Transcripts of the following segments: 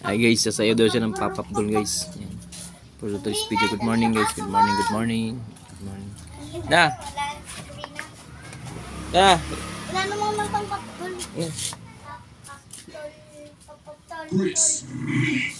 Ay guys, sasayaw daw siya ng pop-up doll guys. Yan. For today's video, good morning guys. Good morning, good morning. Good morning. Na! Na! Wala namang mang pangpaptol. Yan. Stop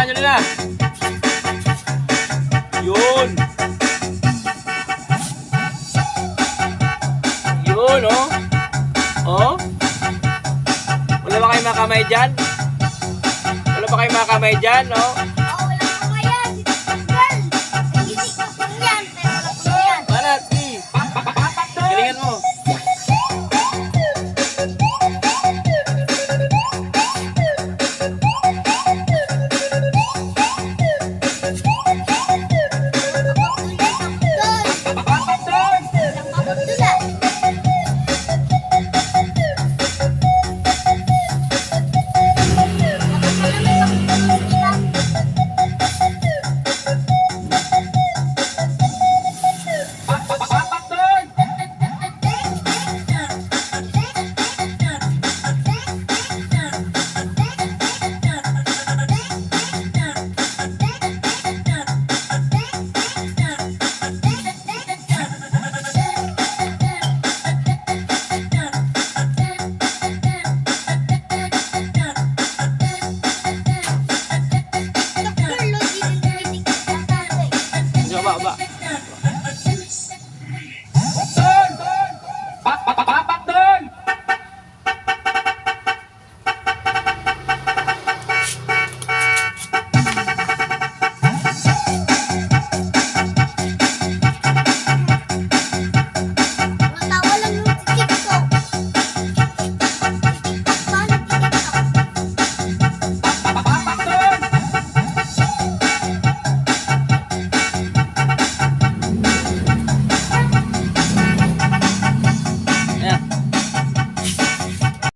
Teka nyo nila! Yun! Yun, oh! Oh? Wala ba kayong makamay dyan? Wala ba kayong makamay dyan, oh?